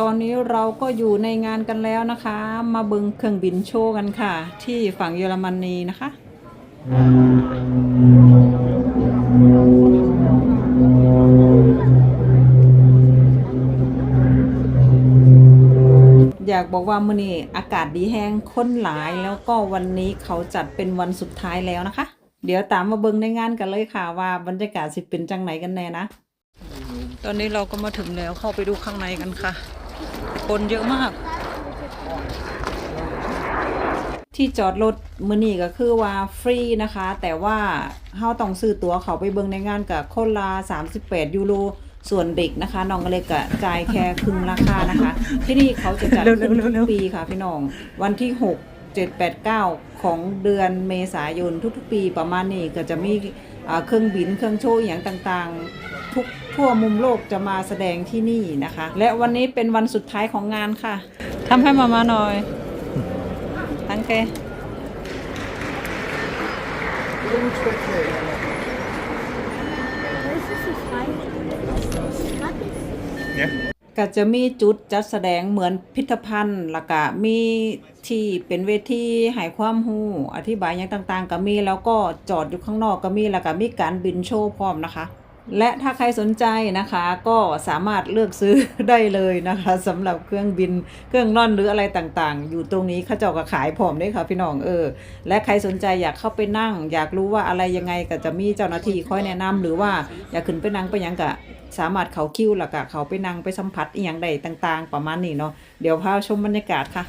ตอนนี้เราก็อยู่ในงานกันแล้วนะคะ มาเบึงเครื่องบินโชว์กันค่ะ ที่ฝั่งเยอรมนีนะคะอยากบอกว่ามื้อนี้อากาศดีแห้งค้นหลายแล้วก็วันนี้เขาจัดเป็นวันสุดท้ายแล้วนะคะ เดี๋ยวตามมาเบิงในงานกันเลยค่ะว่าบรรยากาศสิเป็นจังไหนกันแน่นะ ตอนนี้เราก็มาถึงแล้วเข้าไปดูข้างในกันค่ะ คนเยอะมาก ที่จอดรถมือนี่ก็คือว่าฟรีนะคะ แต่ว่าเฮาต้องซื้อตั๋วเขาไปเบิ่งในงานกับคนละ38 ยูโรส่วนเด็กนะคะน้องก็เลยกะจ่ายแค่ครึ่งราคานะคะ ที่นี่เขาจะจัดขึ้นทุกปีค่ะพี่น้อง วันที่ 6 7 8 9 ของเดือนเมษายนทุกๆ ปีประมาณนี้ก็จะมีอ่าเครื่องบินเครื่องโชว์อย่างต่างๆ ทุกทั่วมุมโลกจะมาแสดงที่นี่นะคะ และวันนี้เป็นวันสุดท้ายของงานค่ะทำให้มามาหน่อยตั้งแค่ Das ist es frei. Was ist? ก็จะมีจุดจัดแสดงเหมือนพิพิธภัณฑ์แล้วก็มีที่เป็นเวทีให้ความรู้อธิบายอย่างต่างๆ ก็มีแล้วก็จอดอยู่ข้างนอกก็มีแล้วก็มีการบินโชว์พร้อมนะคะ และถ้าใครสนใจนะคะก็สามารถเลือกซื้อได้เลยนะคะสำหรับเครื่องบินเครื่องร่อนหรืออะไรต่างๆ อยู่ตรงนี้เขาเจ้าก็ขายพร้อมด้วยค่ะพี่น้องเออ และใครสนใจอยากเข้าไปนั่ง อยากรู้ว่าอะไรยังไงก็จะมีเจ้าหน้าที่คอยแนะนำหรือว่าอยากขึ้นไปนั่งไปยังก็สามารถเขาคิวแล้วก็เขาไปนั่งไปสัมผัสอีหยังใดต่างๆ ประมาณนี้เนาะเดี๋ยวพาชมบรรยากาศค่ะ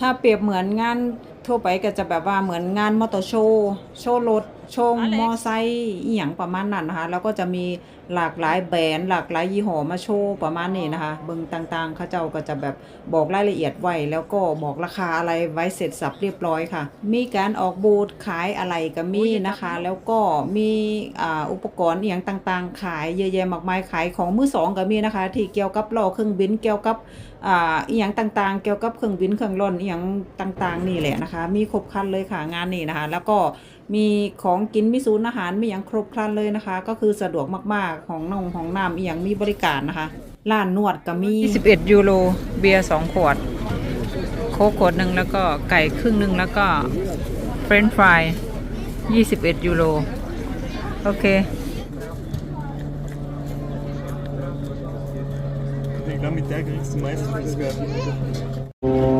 ถ้าเปรียบเหมือนงาน ทั่วไปก็จะแบบว่าเหมือนงานมอเตอร์โชว์ โชว์รถ ชว์มอไซค์อีหยังประมาณนั้นนะคะ แล้วก็จะมีหลากหลายแบรนด์หลากหลายยี่ห้อมาโชว์ประมาณนี้นะคะ เบิ่งต่างๆเขาเจ้าก็จะแบบบอกรายละเอียดไว้แล้วก็บอกราคาอะไรไว้เสร็จสับเรียบร้อยค่ะ มีการออกบูธขายอะไรก็มีนะคะ แล้วก็มีอ่าอุปกรณ์อหย่างต่างๆ ขายเยอะแยะมากมายขายของมือสองก็มีนะคะ ที่เกี่ยวกับล้อเครื่องบินเกี่ยวกับอ่าอีหยังต่างๆ เกี่ยวกับเครื่องบินเครื่องร่อนอีหยังต่างๆ นี่แหละนะคะ มีครบครันเลยค่ะงานนี้นะคะ แล้วก็ มีของกินมีศูนย์อาหารมีอย่างครบครันเลยนะคะ ก็คือสะดวกมากๆของนงของน้ำอีหยังมีบริการนะคะร้านนวดก็มี21ยูโรเบียร์2ขวด โค้กขวดหนึ่งแล้วก็ไก่ครึ่งหนึ่งแล้วก็เฟรนช์ฟราย21ยูโรโอเค Ich glaube, mit der kriegst du meistens sogar. ไอ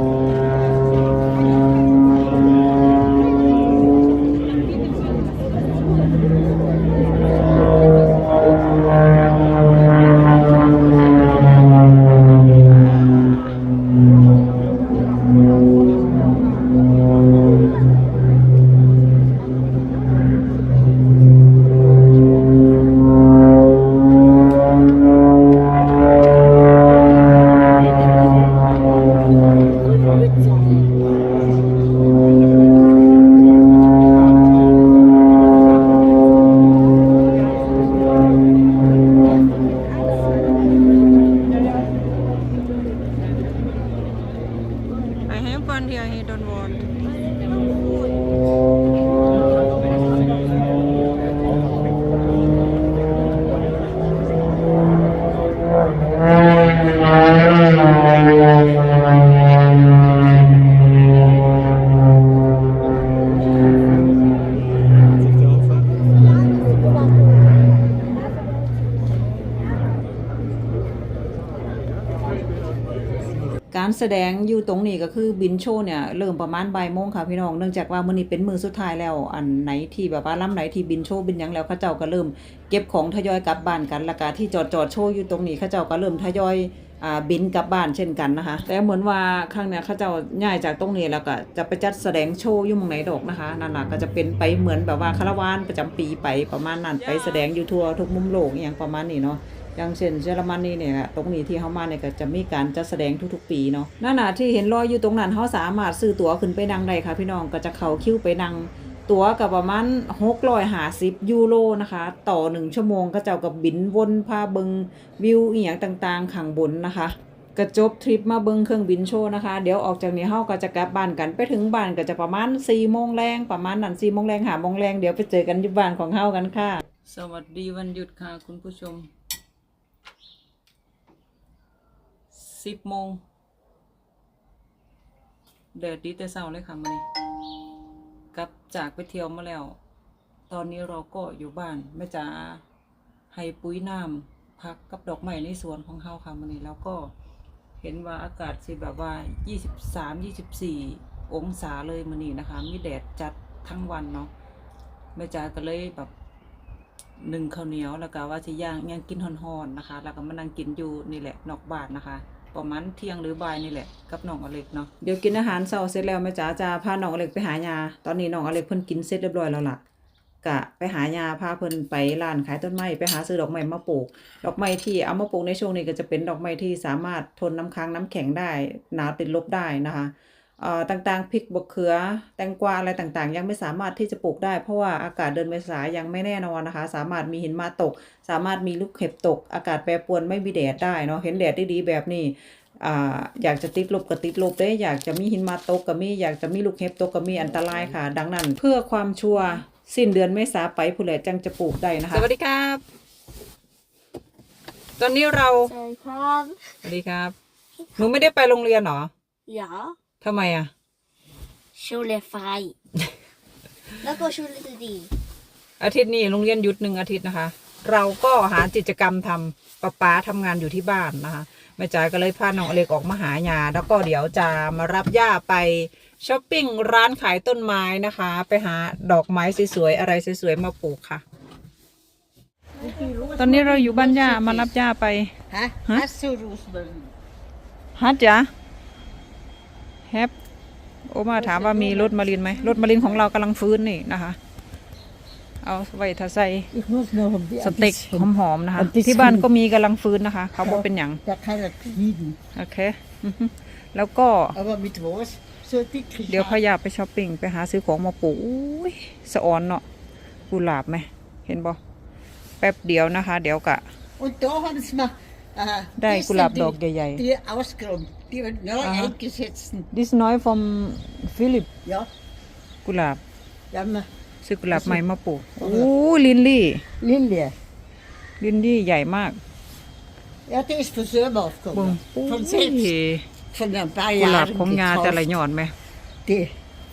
ตรงนี้ก็คือบินโชว์เนี่ยเริ่มประมาณบ่ายโมงค่ะพี่น้องเนื่องจากว่ามื้อนี้เป็นมือสุดท้ายแล้วอันไหนที่แบบว่าลำไหนที่บินโชว์บินยังแล้วเขาเจ้าก็เริ่มเก็บของทยอยกลับบ้านกันแล้วก็ที่จอดจอดโชว์อยู่ตรงนี้เขาเจ้าก็เริ่มทยอยอ่าบินกลับบ้านเช่นกันนะคะ แต่เหมือนว่าครั้งเนี้ยเขาเจ้าย้ายจากตรงนี้แล้วก็จะไปจัดแสดงโชว์อยู่มองไหนดอกนะคะนั่นน่ะก็จะเป็นไปเหมือนแบบว่าคาราวานประจำปีไปประมาณนั้นไปแสดงอยู่ทั่วทุกมุมโลกอย่างประมาณนี้เนาะ อย่างเช่นเยอรมนีเนี่ยค่ะตรงนี้ที่เขามาเนี่ยก็จะมีการจัดแสดงทุกๆ ปีเนาะนั่นน่ะที่เห็นรอยอยู่ตรงนั้นเขาสามารถซื้อตั๋วขึ้นไปนั่งได้ค่ะ พี่น้องก็จะเข้าคิวไปนั่งตั๋วกับประมาณ650ยูโรนะคะ ต่อ1ชั่วโมงก็เจ้ากับบินวนพาเบิงวิวอีหยังต่างๆข้างบนนะคะกระจบทริปมาเบิงเครื่องบินโชว์นะคะ เดี๋ยวออกจากนี้เฮาก็จะกลับบ้านกันไปถึงบ้านก็จะประมาณ4โมงแรงประมาณนั้น4โมงแรง5โมงแรงเดี๋ยวไปเจอกันที่บ้านของเฮากันค่ะ สวัสดีวันหยุดค่ะคุณผู้ชม สิบโมงแดดดีแต่เช้าเลยค่ะมื่อนี้กลับจากไปเที่ยวมาแล้ว ตอนนี้เราก็อยู่บ้านแม่จ๋าให้ปุ๋ยน้ำพักกับดอกไม้ในสวนของเฮาค่ะมื่อนี้แล้วก็เห็นว่าอากาศสิแบบว่า 23 24 องศาเลยมื่อนี้นะคะ มีแดดจัดทั้งวันเนาะแม่จ๋าก็เลยแบบหนึ่งข้าวเหนียวแล้วก็ว่าสิย่างย่างกินห่อนๆนะคะ แล้วก็มานั่งกินอยู่นี่แหละนอกบ้านนะคะ ประมาณเที่ยงหรือบ่ายนี่แหละกับน้องอเล็กเนาะเดี๋ยวกินอาหารเช้าเสร็จแล้วแม่จ๋าจะพาน้องอเล็กไปหายาตอนนี้น้องอเล็กเพิ่นกินเสร็จเรียบร้อยแล้วล่ะกะไปหายาพาเพิ่นไปร้านขายต้นไม้ไปหาซื้อดอกไม้มาปลูก ดอกไม้ที่เอามาปลูกในช่วงนี้ก็จะเป็นดอกไม้ที่สามารถทนน้ำค้างน้ำแข็งได้หนาวติดลบได้นะคะ ต่างๆพริกบกเขือ แตงกวาอะไรต่างๆ ยังไม่สามารถที่จะปลูกได้ เพราะว่าอากาศเดือนเมษายังไม่แน่นอนนะคะ สามารถมีหินมาตก สามารถมีลูกเห็บตก อากาศแปรปรวนไม่มีแดดได้เนาะเห็นแดดดีๆแบบนี้อ่าอยากจะติดลบก็ติดลบได้อยากจะมีหินมาตกก็มีอยากจะมีลูกเห็บตกก็มีอันตรายค่ะ ดังนั้น เพื่อความชัวร์สิ้นเดือนเมษาไปผู้แหละจังจะปลูกได้นะคะ สวัสดีครับ ตอนนี้เราสวัสดีครับสวัสดีครับหนูไม่ได้ไปโรงเรียนเหรออย่า ทำไมอะ ชูเลไฟ แล้วก็ชูเลตดี อาทิตย์นี้โรงเรียนหยุดหนึ่งอาทิตย์นะคะ เราก็หากิจกรรมทำป้าป๊าทำงานอยู่ที่บ้านนะคะแม่จ๋าก็เลยพาน้องอเล็กออกมาหายาแล้วก็เดี๋ยวจะมารับย่าไปช้อปปิ้งร้านขายต้นไม้นะคะ ไปหาดอกไม้สวยๆอะไรสวยๆมาปลูกค่ะ ตอนนี้เราอยู่บ้านย่ามารับย่าไป ฮะ ฮะฮัสซูรูสเบิร์นฮัทจ๋า แฮปโอมาถามว่ามีรถมารินไหมรถมารินของเรากำลังฟื้นนี่นะคะ เอาไว้ถ้าใส่อีกนู้นเนอะผมดิสเต็กหอมๆนะคะอันที่ที่บ้านสุดก็มีกำลังฟื้นนะคะ เขาบอกเป็นอย่างจะใครละยินโอเคอือฮึแล้วก็เอาว่ามิดวอสส่วนที่คริสเดี๋ยวพยาไปช้อปปิ้งไปหาซื้อของมาปลูกอุ้ยสะออนเนาะกุหลาบไหมเห็นบ่แป๊บเดียวนะคะ เดี๋ยวกะ Und da haben sie mal äh, ได้ gestern กุหลาบดอก die, ใหญ่ die ausgeräumt, die neu Aha. eingesetzten. ๆ this noise from Philip Ja, กุหลาบ ja, ma, ซื้อกุหลาบใหม่มาปลูกโอ้ลินลี่ Lilie. ลินลี่ใหญ่มาก Ja, die ist von selber เบิ่ง aufgekommen. อุ้ Von ย selbst. Von ein paar กุหลาบ Jahren ของยาจะไหล gekauft. หย่อนไหม Die,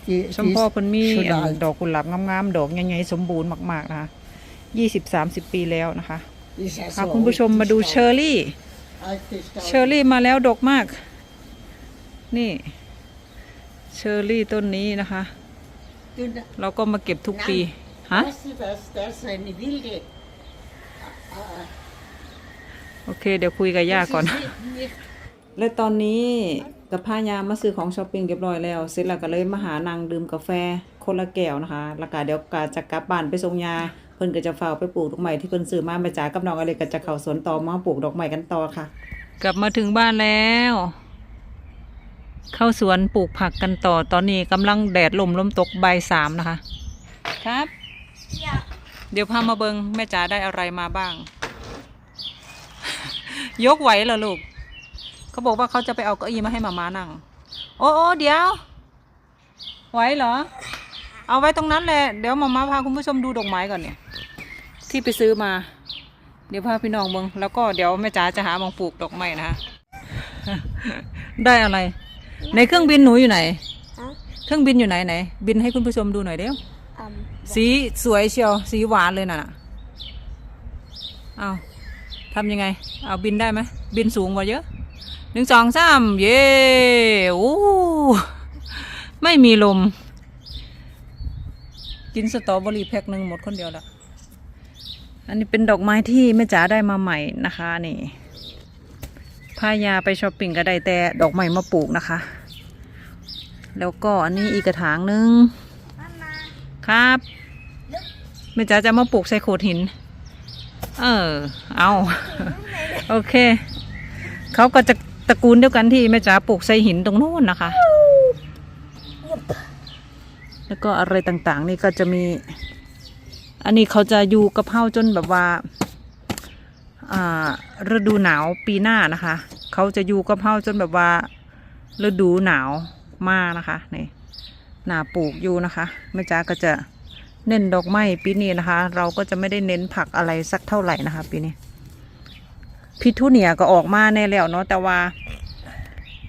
die, สมพ่อเพิ่นมี schon อัน alt. ดอกกุหลาบงามๆดอกใหญ่ๆสมบูรณ์มากๆนะคะยี่สิบสามสิบปีแล้วนะคะ Die ist ja พา so คุณผู้ชมมาดูเชอร์รี่ Alte Staub. เชอร์รี่มาแล้วดกมาก นี่ เชอร์รี่ต้นนี้นะคะ Du, เราก็มาเก็บทุกปีฮะ weißt du, dass das eine wilde โอเค เดี๋ยวคุยกับย่า das ก่อน ist nicht, nicht และตอนนี้กับพายามาซื้อของช้อปปิ้งเรียบร้อยแล้ว เสร็จแล้วก็เลยมาหานางดื่มกาแฟคนละแก้วนะคะ แล้วก็เดี๋ยวก็จะกลับบ้านไปส่งยา เพิ่นก็จะเฝ้าไปปลูกดอกไม้ที่เพิ่นซื้อมาแม่จ๋ากับน้องอะไรก็จะเข้าสวนต่อมาปลูกดอกไม้กันต่อค่ะ กลับมาถึงบ้านแล้ว เข้าสวนปลูกผักกันต่อตอนนี้กำลังแดดลมลมตกใบายสามนะคะ ครับ เดี๋ยวพามาเบิงแม่จ๋าได้อะไรมาบ้าง ยกไหวเหรอลูก เขาบอกว่าเขาจะไปเอาเก้าอี้มาให้มามานั่ง โอ้โอ้เดี๋ยว ไหวเหรอ เอาไว้ตรงนั้นแหละเดี๋ยวมามาพาคุณผู้ชมดูดอกไม้ก่อนเนี่ย ที่ไปซื้อมา เดี๋ยวพาพี่น้องเบิงแล้วก็เดี๋ยวแม่จ๋าจะหาบางปลูกดอกไม้นะคะได้อะไร ในเครื่องบินหนูอยู่ไหนฮะเครื่องบินอยู่ไหนไหน บินให้คุณผู้ชมดูหน่อยเดี๋ยวอืมสีสวยเชียวสีหวานเลยน่ะน่ะเอาทำยังไง เอาบินได้ไหมบินสูงกว่าเยอะหนึ่งสองสามเย้โอ้ไม่มีลม กินสตรอเบอรี่แพ็คหนึ่งหมดคนเดียวละอันนี้เป็นดอกไม้ที่แม่จ๋าได้มาใหม่นะคะนี่พายาไปช้อปปิ้งก็ได้แต่ดอกไม้มาปลูกนะคะ แล้วก็อันนี้อีกกระถางหนึ่งครับแม่จ๋าจะมาปลูกใส่โขดหิน เออ เอาโอเค เขาก็จะตระกูลเดียวกันที่แม่จ๋าปลูกใส่หินตรงโน้นนะคะ แล้วก็อะไรต่างๆ นี่ก็จะมี อันนี้เขาจะอยู่กับเฮาจนแบบว่าฤดูหนาวปีหน้านะคะ เขาจะอยู่กับเฮาจนแบบว่าฤดูหนาวมากนะคะนี่หนาปลูกอยู่นะคะแม่จ๋าก็จะเน้นดอกไม้ปีนี้นะคะ เราก็จะไม่ได้เน้นผักอะไรสักเท่าไหร่นะคะ ปีนี้พิทูเนียก็ออกมาแน่แล้วเนาะแต่ว่า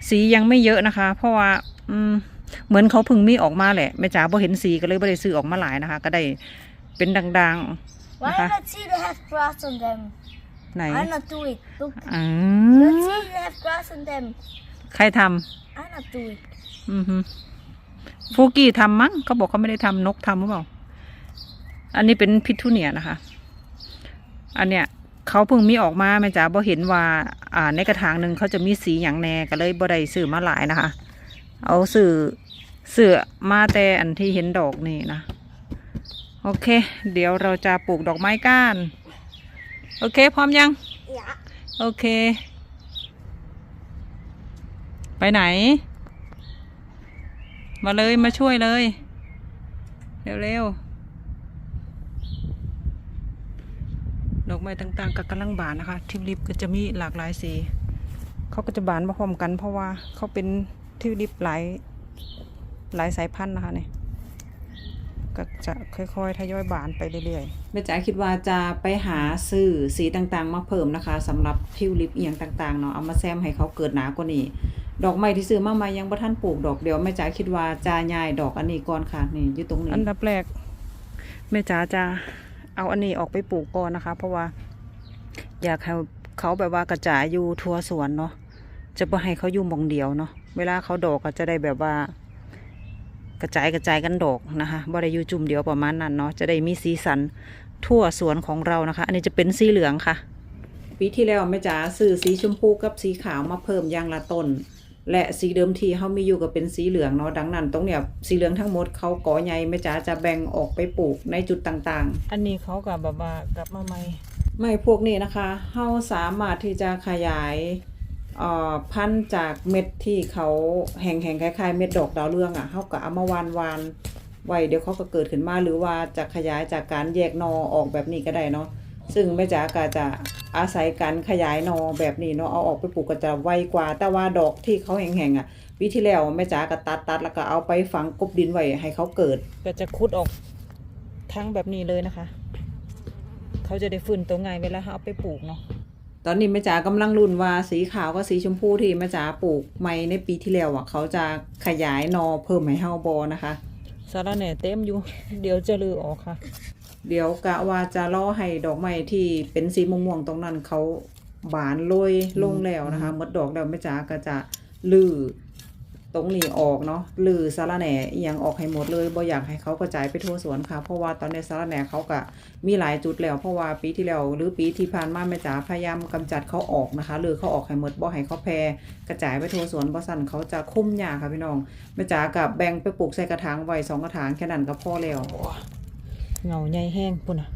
สียังไม่เยอะนะคะ เพราะว่า อืม เหมือนเขาเพึ่งมีออกมาแหละแม่จ๋าพอเห็นสีก็เลยไม่ได้ซื้อออกมาหลายนะคะ ก็ได้เป็นดัง Why Okay. not see they have grass on them? ๆไหน I not do it. Look. อื Let's ม see they have grass on them. ใครท I not do it. ำอือฮึฟูกี้ทำมั้งเขาบอกเขาไม่ได้ทำนกทำหรือเปล่า อันนี้เป็นพิทูเนียนะคะ อันเนี้ยเขาเพิ่งมีออกมาแม่จ๋าบ่เห็นว่า อ่าในกระถางหนึ่งเขาจะมีสีอย่างแน่ก็เลยบ่ได้ซื้อมาหลายนะคะ เอาซื้อซื้อมาแต่อันที่เห็นดอกนี่นะ โอเค เดี๋ยวเราจะปลูกดอกไม้ก้าน โอเค พร้อมยัง Yeah. โอเค ไปไหน มาเลยมาช่วยเลย เร็วๆ ดอกไม้ต่างๆก็กำลังบานนะคะ ทิวลิปก็จะมีหลากหลายสี เขาก็จะบานมาพร้อมกันเพราะว่าเขาเป็น ทิวลิปหลายหลายสายพันธุ์นะคะเนี่ยก็จะค่อยๆทยอยบานไปเรื่อยๆแม่จ๋าคิดว่าจะไปหาซื้อสีต่างๆ มาเพิ่มนะคะสำหรับทิวลิปเอียงต่างๆเนาะเอามาแซมให้เขาเกิดหนากว่านี้ดอกไม้ที่ซื้อมาใหม่ยังบ่ทันปลูกดอกเดียวแม่จ๋าคิดว่าจะย้ายดอกอันนี้ก่อนค่ะนี่อยู่ตรงนี้อันดับแรกแม่จ๋าจะเอาอันนี้ออกไปปลูกก่อนนะคะ เพราะว่า อยากให้เขาแบบว่ากระจายอยู่ทั่วสวนเนาะจะบ่ให้เขาอยู่หมองเดียวเนาะ เวลาเขาดอกก็จะได้แบบว่ากระจายกระจายกันดอกนะคะบ่ได้อยู่จุ่มเดียวประมาณนั้นเนาะจะได้มีสีสันทั่วสวนของเรานะคะ อันนี้จะเป็นสีเหลืองค่ะปีที่แล้วแม่จ๋าซื้อสีชมพูกับสีขาวมาเพิ่มอย่างละต้น และสีเดิมทีเขามีอยู่ก็เป็นสีเหลืองเนาะดังนั้นตรงเนี้ยสีเหลืองทั้งหมดเขาก่อใหญ่แม่จ๋าจะแบ่งออกไปปลูกในจุดต่างๆ อันนี้เขากับแบบว่ากลับมาใหม่ไม่พวกนี้นะคะเขาสามารถที่จะขยายเอ่อ พันจากเม็ดที่เขาแห่งๆคล้ายๆ เม็ดดอกดาวเรืองอะ่ะเขาก็เอามาวานวานไว้เดี๋ยวเขาก็เกิดขึ้นมาหรือว่าจะขยายจากการแยกนอออกแบบนี้ก็ได้เนาะซึ่งแม่จ๋าก็จะอาศัยการขยายนอแบบนี้เนาะเอาออกไปปลูกก็จะไวกว่า แต่ว่าดอกที่เขาแห่งๆอะปีที่แล้วแม่จ๋าก็ตัดตัดๆแล้วก็เอาไปฝังกบดินไว้ให้เขาเกิด ก็จะคุดออกทั้งแบบนี้เลยนะคะ เขาจะได้ฟื้นตัวง่ายเวลาเขาเอาไปปลูกเนาะ ตอนนี้แม่จ๋ากำลังรุ่นว่าสีขาวกับสีชมพูที่แม่จ๋าปลูกใหม่ในปีที่แล้วอะ เขาจะขยายนอเพิ่มให้เฮาบอนะคะสาระแหน่เต็มอยู่ เดี๋ยวจะลือออกค่ะ เดี๋ยวกะว่าจะรอให้ดอกไม้ที่เป็นสีม่วงๆตรงนั้นเขาบานโรยลงแล้วนะคะหมดดอกแล้วแม่จ๋าก็จะลือ ตรงนี้ออกเนาะหลือสาระแหน่อหยังออกให้หมดเลยบ่อยากให้เขากระจายไปทั่วสวนค่ะ เพราะว่าตอนนี้สาระแหน่เขาก็มีหลายจุดแล้ว เพราะว่าปีที่แล้วหรือปีที่ผ่านมาแม่จ๋าพยายามกำจัดเขาออกนะคะหรือเขาออกให้หมดบ่ให้เขาแพร่กระจายไปทั่วสวนบ่สั่นเขาจะคุ้มยากค่ะพี่น้องแม่จ๋ากับแบ่งไปปลูกใส่กระถางไว้สองกระถางแค่นั้นก็พอแล้วเงาใหญ่แห้งปุ่นอะ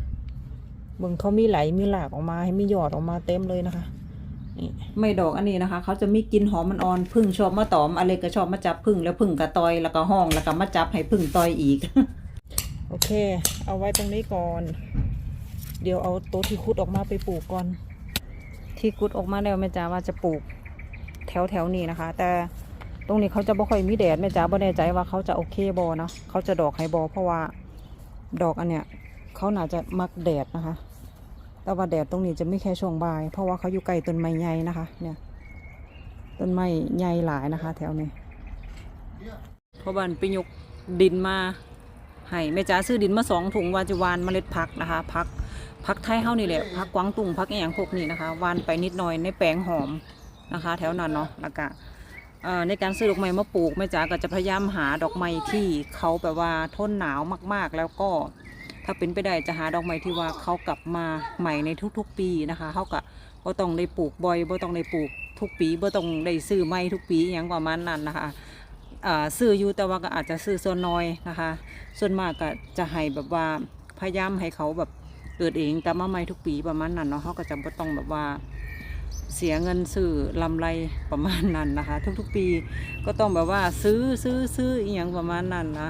เบิ่งเขามีไหลมีหลากออกมาให้มีหยอดออกมาเต็มเลยนะคะ นี่ไม่ดอกอันนี้นะคะ เขาจะมีกินหอมมันอ่อนพึ่งชอบมาตอมอะไรก็ชอบมาจับพึ่งแล้วพึ่งกระตอยแล้วก็ห้องแล้วก็มาจับให้พึ่งตอยอีก โอเค เอาไว้ตรงนี้ก่อน เดี๋ยวเอาตัวที่คุดออกมาไปปลูกก่อน ที่คุดออกมาแล้วแม่จ๋าว่าจะปลูกแถวแถวนี้นะคะ แต่ตรงนี้เขาจะบ่ค่อยมีแดดแม่จ๋าบ่แน่ใจว่าเขาจะโอเคบอเนาะเขาจะดอกให้บอเพราะว่าดอกอันเนี้ยเขาน่าจะมักแดดนะคะ แต่ว่าแดดตรงนี้จะไม่แค่ช่วงบ่าย เพราะว่าเขาอยู่ใกล้ต้นไม้ใหญ่นะคะ เนี่ย ต้นไม้ใหญ่หลายนะคะ แถวนี้เพราะบันไปยกดินมาให้แม่จ๋าซื้อดินมาสองถุงวาจะวานเมล็ดพักนะคะพักพักไทยเฮานี่แหละพักกวางตุงพักองพวกนี้นะคะวานไปนิดหน่อยในแปลงหอมนะคะ แถวนั้นเนาะแล้วก็ในการซื้อดอกไม้มาปลูกแม่จ๋าก็จะพยายามหาดอกไม้ที่เขาแบบว่าทนหนาวมากๆ แล้วก็ ถ้าเป็นไปได้จะหาดอกไม้ที่ว่าเขากลับมาใหม่ในทุกๆ ปีนะคะเขาก็บ่ต้องได้ปลูกบ่อยบ่ต้องได้ปลูกทุกปีบ่ต้องได้ซื้อใหม่ทุกปีอย่างประมาณนั้นนะคะซื้ออยู่แต่ว่าก็อาจจะซื้อส่วนน้อยนะคะ ส่วนมากก็จะให้แบบว่าพยายามให้เขาแบบเกิดเองกลับมาใหม่ทุกปีประมาณนั้นเนาะเขาก็จะไม่ต้องแบบว่าเสียเงินซื้อลำไรประมาณนั้นนะคะ ทุกๆปีก็ต้องแบบว่าซื้อซื้อซื้ออีหยังประมาณนั้นนะ